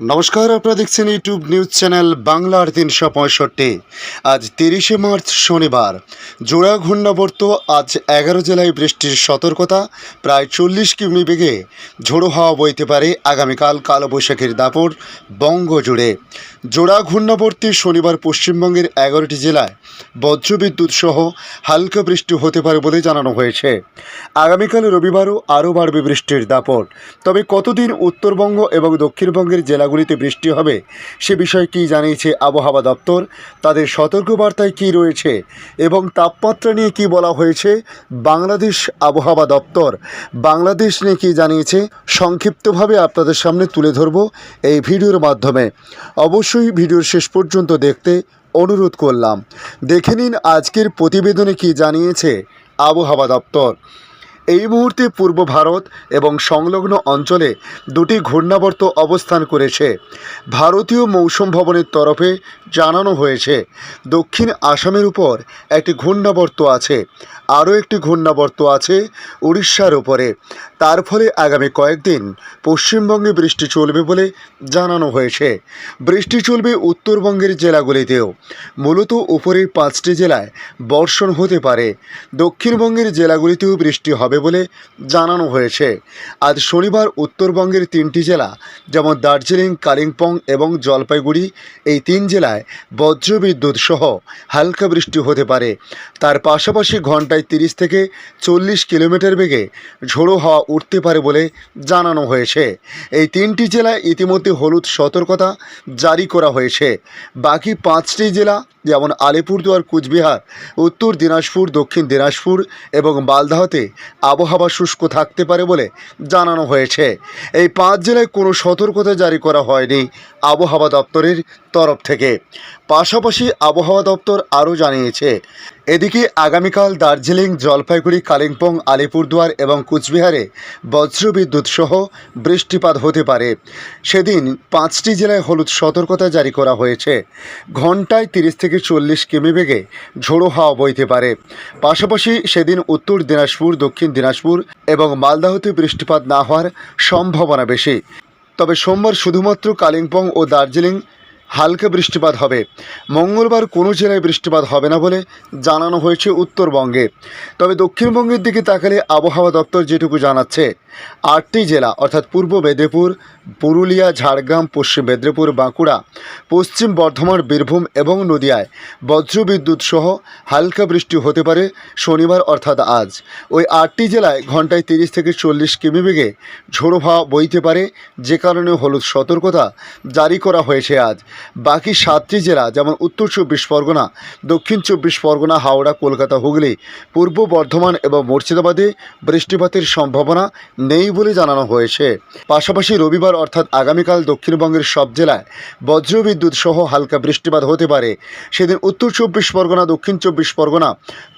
নমস্কার, আপনারা দেখছেন ইউটিউব নিউজ চ্যানেল বাংলার তিনশো পঁয়ষট্টি। আজ তিরিশে মার্চ, শনিবার। জোড়া ঘূর্ণাবর্ত, আজ এগারো জেলায় বৃষ্টির সতর্কতা, প্রায় চল্লিশ কিমি বেগে ঝোড়ো হাওয়া বইতে পারে আগামীকাল কালবৈশাখীর দাপট বঙ্গ জুড়ে জোড়া ঘূর্ণাবর্তী শনিবার পশ্চিমবঙ্গের এগারোটি জেলায় বজ্রবিদ্যুৎ সহ হালকা বৃষ্টি হতে পারে বলে জানানো হয়েছে। আগামীকাল রবিবারও আরও বাড়বে বৃষ্টির দাপট। তবে কতদিন উত্তরবঙ্গ এবং দক্ষিণবঙ্গের জেলাগুলিতে বৃষ্টি হবে সে বিষয়ে কী জানিয়েছে আবহাওয়া দপ্তর, তাদের সতর্কবার্তায় কী রয়েছে এবং তাপমাত্রা নিয়ে কী বলা হয়েছে, বাংলাদেশ আবহাওয়া দপ্তর বাংলাদেশ নিয়ে কী জানিয়েছে, সংক্ষিপ্তভাবে আপনাদের সামনে তুলে ধরব এই ভিডিওর মাধ্যমে। অবশ্যই ভিডিওর শেষ পর্যন্ত দেখতে অনুরোধ করলাম। দেখে নিন আজকের প্রতিবেদনে কী জানিয়েছে আবহাওয়া দপ্তর। এই মুহূর্তে পূর্ব ভারত এবং সংলগ্ন অঞ্চলে দুটি ঘূর্ণাবর্ত অবস্থান করেছে। ভারতীয় মৌসুম ভবনের তরফে জানানো হয়েছে, দক্ষিণ আসামের উপর একটি ঘূর্ণাবর্ত আছে, আরও একটি ঘূর্ণাবর্ত আছে উড়িষ্যার উপরে। তার ফলে আগামী কয়েকদিন পশ্চিমবঙ্গে বৃষ্টি চলবে বলে জানানো হয়েছে। বৃষ্টি চলবে উত্তরবঙ্গের জেলাগুলিতেও। মূলত উপরের পাঁচটি জেলায় বর্ষণ হতে পারে। দক্ষিণবঙ্গের জেলাগুলিতেও বৃষ্টি হবে বলে জানানো হয়েছে। আজ শনিবার উত্তরবঙ্গের তিনটি জেলা, যেমন দার্জিলিং, কালিম্পং এবং জলপাইগুড়ি, এই তিন জেলায় বজ্রবিদ্যুৎ সহ হালকা বৃষ্টি হতে পারে। তার পাশাপাশি ঘন্টায় তিরিশ থেকে চল্লিশ কিলোমিটার বেগে ঝোড়ো হাওয়া উঠতে পারে বলে জানানো হয়েছে। এই তিনটি জেলায় ইতিমধ্যে হলুদ সতর্কতা জারি করা হয়েছে। বাকি পাঁচটি জেলা যেমন আলিপুরদুয়ার, কুচবিহার, উত্তর দিনাজপুর, দক্ষিণ দিনাজপুর এবং মালদাহতে আবহাওয়া শুষ্ক থাকতে পারে বলে জানানো হয়েছে। এই পাঁচ জেলায় কোনো সতর্কতা জারি করা হয়নি আবহাওয়া দপ্তরের তরফ থেকে। পাশাপাশি আবহাওয়া দপ্তর আরও জানিয়েছে, এদিকে আগামীকাল দার্জিলিং, জলপাইগুড়ি, কালিম্পং, আলিপুরদুয়ার এবং কুচবিহারে বজ্রবিদ্যুৎ সহ বৃষ্টিপাত হতে পারে। সেদিন পাঁচটি জেলায় হলুদ সতর্কতা জারি করা হয়েছে। ঘন্টায় তিরিশ থেকে চল্লিশ কিমি বেগে ঝোড়ো হাওয়া বইতে পারে। পাশাপাশি সেদিন উত্তর দিনাজপুর, দক্ষিণ দিনাজপুর এবং মালদাহতে বৃষ্টিপাত না হওয়ার সম্ভাবনা বেশি। তবে সোমবার শুধুমাত্র কালিম্পং ও দার্জিলিং হালকা বৃষ্টিপাত হবে। মঙ্গলবার কোনো জেলায় বৃষ্টিপাত হবে না বলে জানানো হয়েছে উত্তরবঙ্গে। তবে দক্ষিণবঙ্গের দিকে তাকালে আবহাওয়া দপ্তর যেটুকু জানাচ্ছে, আটটি জেলা, অর্থাৎ পূর্ব মেদিনীপুর, পুরুলিয়া, ঝাড়গ্রাম, পশ্চিম মেদিনীপুর, বাঁকুড়া, পশ্চিম বর্ধমান, বীরভূম এবং নদিয়ায় বজ্রবিদ্যুৎ সহ হালকা বৃষ্টি হতে পারে শনিবার অর্থাৎ আজ। ওই আটটি জেলায় ঘন্টায় তিরিশ থেকে চল্লিশ কিমি বেগে ঝোড়ো হাওয়া বইতে পারে, যে কারণে হলুদ সতর্কতা জারি করা হয়েছে আজ। বাকি সাতটি জেলা, যেমন উত্তর চব্বিশ পরগনা, দক্ষিণ চব্বিশ পরগনা, হাওড়া, কলকাতা, হুগলি, পূর্ব বর্ধমান এবং মুর্শিদাবাদে বৃষ্টিপাতের সম্ভাবনা নেই বলে জানানো হয়েছে। পাশাপাশি রবিবার অর্থাৎ আগামীকাল দক্ষিণবঙ্গের সব জেলায় বজ্রবিদ্যুৎ সহ হালকা বৃষ্টিপাত হতে পারে। সেদিন উত্তর চব্বিশ পরগনা, দক্ষিণ চব্বিশ পরগনা,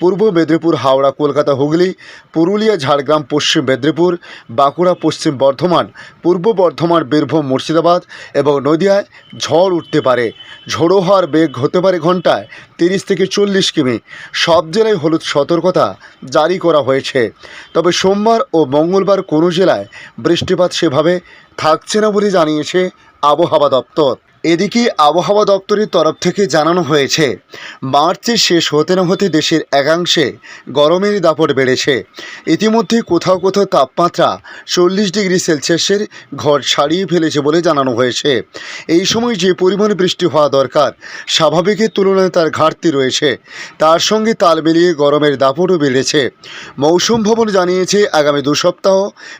পূর্ব মেদিনীপুর, হাওড়া, কলকাতা, হুগলি, পুরুলিয়া, ঝাড়গ্রাম, পশ্চিম মেদিনীপুর, বাঁকুড়া, পশ্চিম বর্ধমান, পূর্ব বর্ধমান, বীরভূম, মুর্শিদাবাদ এবং নদিয়ায় ঝড় পারে। ঝোড়ো হওয়ার বেগ হতে পারে ঘন্টায় তিরিশ থেকে চল্লিশ কিমি। সব জেলায় হলুদ সতর্কতা জারি করা হয়েছে। তবে সোমবার ও মঙ্গলবার কোনো জেলায় বৃষ্টিপাত সেভাবে থাকছে না বলে জানিয়েছে আবহাওয়া দপ্তর। এদিকে আবহাওয়া দপ্তরের তরফ থেকে জানানো হয়েছে, মার্চের শেষ হতে না হতে দেশের একাংশে গরমের দাপট বেড়েছে। ইতিমধ্যে কোথাও কোথাও তাপমাত্রা চল্লিশ ডিগ্রি সেলসিয়াসের ঘর ছাড়িয়ে ফেলেছে বলে জানানো হয়েছে। এই সময় যে পরিমাণ বৃষ্টি হওয়া দরকার, স্বাভাবিকের তুলনায় তার ঘাটতি রয়েছে। তার সঙ্গে তাল মিলিয়ে গরমের দাপটও বেড়েছে। মৌসুম ভবন জানিয়েছে, আগামী দু সপ্তাহ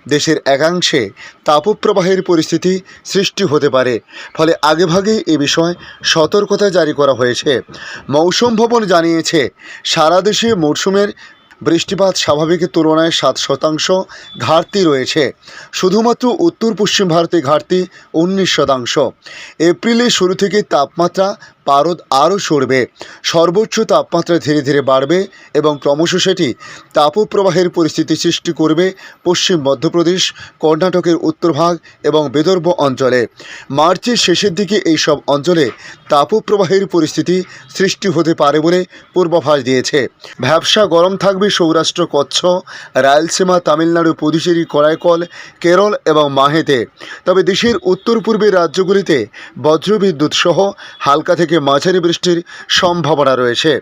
দেশের একাংশে তাপপ্রবাহের পরিস্থিতি সৃষ্টি হতে পারে। ফলে আগেভাগে এ বিষয়ে সতর্কতা জারি করা হয়েছে। মৌসুম ভবন জানিয়েছে, সারা দেশে মরশুমের বৃষ্টিপাত স্বাভাবিকের তুলনায় সাত শতাংশ ঘাটতি রয়েছে। শুধুমাত্র উত্তর পশ্চিম ভারতে ঘাটতি উনিশ শতাংশ। এপ্রিলের শুরু থেকে তাপমাত্রা পারদ আরও সরবে। সর্বোচ্চ তাপমাত্রা ধীরে ধীরে বাড়বে এবং ক্রমশ সেটি তাপপ্রবাহের পরিস্থিতি সৃষ্টি করবে পশ্চিম মধ্যপ্রদেশ, কর্ণাটকের উত্তরভাগ এবং বিদর্ভ অঞ্চলে। মার্চের শেষের দিকে এই সব অঞ্চলে তাপপ্রবাহের পরিস্থিতি সৃষ্টি হতে পারে বলে পূর্বাভাস দিয়েছে। ভ্যাবসা গরম থাকবে সৌরাষ্ট্র, কচ্ছ রায়লসীমা তামিলনাড়ু, পুদুচেরি, করাইকল, কেরল এবং মাহেতে। তবে দেশের উত্তর পূর্বের রাজ্যগুলিতে বজ্রবিদ্যুৎ সহ হালকা থেকে মাঝারি বৃষ্টির সম্ভাবনা রয়েছে।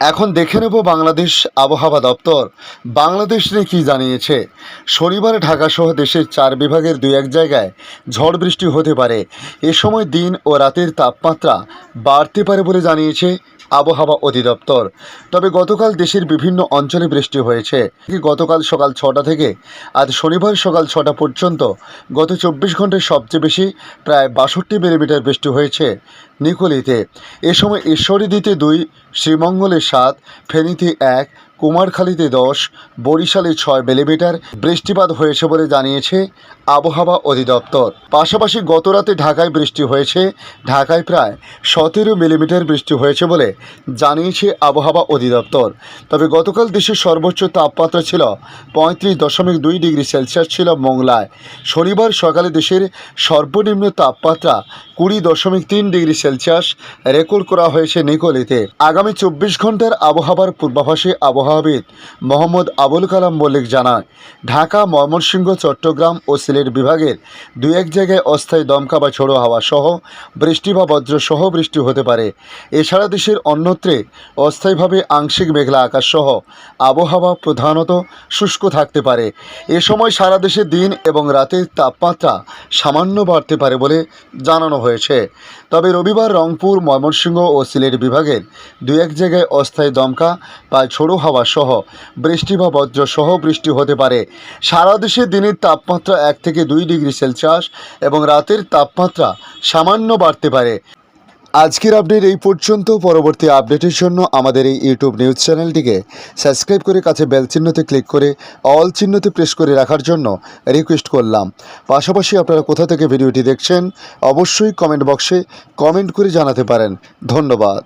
এখন দেখে নেব বাংলাদেশ আবহাওয়া দপ্তর। বাংলাদেশ নিয়ে কী জানিয়েছে? শনিবার ঢাকাসহ দেশের চার বিভাগের দুই এক জায়গায় ঝড় বৃষ্টি হতে পারে। এ সময় দিন ও রাতের তাপমাত্রা বাড়তে পারে বলে জানিয়েছে আবহাওয়া অধিদপ্তর। তবে গতকাল দেশের বিভিন্ন অঞ্চলে বৃষ্টি হয়েছে। গতকাল সকাল ছটা থেকে আজ শনিবার সকাল ছটা পর্যন্ত গত চব্বিশ ঘন্টায় সবচেয়ে বেশি প্রায় বাষট্টি মিলিমিটার বৃষ্টি হয়েছে নিকলিতে। এ সময় ঈশ্বরদীতে দুই, শ্রীমঙ্গলে সাত ফেনীতে এক কুমারখালীতে দশ, বরিশালে ছয় মিলিমিটার বৃষ্টিপাত হয়েছে বলে জানিয়েছে আবহাওয়া অধিদপ্তর। পাশাপাশি গতরাতে ঢাকায় বৃষ্টি হয়েছে, ঢাকায় প্রায় সতেরো মিলিমিটার বৃষ্টি হয়েছে বলে জানিয়েছে আবহাওয়া অধিদপ্তর। তবে গতকাল দেশের সর্বোচ্চ তাপমাত্রা ছিল পঁয়ত্রিশ দশমিক দুই ডিগ্রি সেলসিয়াস ছিল মোংলায়। শনিবার সকালে দেশের সর্বনিম্ন তাপমাত্রা কুড়ি দশমিক তিন ডিগ্রি সেলসিয়াস রেকর্ড করা হয়েছে নিকলিতে। আগামী চব্বিশ ঘণ্টার আবহাওয়ার পূর্বাভাসে আবহাওয়াবিদ মোহাম্মদ আবুল কালাম মল্লিক জানায় ঢাকা, ময়মনসিংহ, চট্টগ্রাম ও সিলেট বিভাগের দুই এক জায়গায় অস্থায়ী দমকা বা ঝোড়ো হাওয়া সহ বৃষ্টি বা বজ্র সহ বৃষ্টি হতে পারে। এছাড়া দেশের অন্যত্রে অস্থায়ীভাবে আংশিক মেঘলা আকাশ সহ আবহাওয়া প্রধানত শুষ্ক থাকতে পারে। এ সময় সারা দেশে দিন এবং রাতের তাপমাত্রা সামান্য বাড়তে পারে বলে জানানো হয়েছে। তবে রবিবার রংপুর, ময়মনসিংহ ও সিলেট বিভাগের দু এক জায়গায় অস্থায়ী দমকা বা ঝোড়ো হাওয়া সহ বৃষ্টি বা বজ্র সহ বৃষ্টি হতে পারে। সারা দেশে দিনের তাপমাত্রা এক থেকে দুই ডিগ্রি সেলসিয়াস এবং রাতের তাপমাত্রা সামান্য বাড়তে পারে। আজকের আপডেট এই পর্যন্ত। পরবর্তী আপডেটের জন্য আমাদের এই ইউটিউব নিউজ চ্যানেলটিকে সাবস্ক্রাইব করে কাছে বেল চিহ্নতে ক্লিক করে অল চিহ্নতে প্রেস করে রাখার জন্য রিকোয়েস্ট করলাম। পাশাপাশি আপনারা কোথা থেকে ভিডিওটি দেখছেন, অবশ্যই কমেন্ট বক্সে কমেন্ট করে জানাতে পারেন। ধন্যবাদ।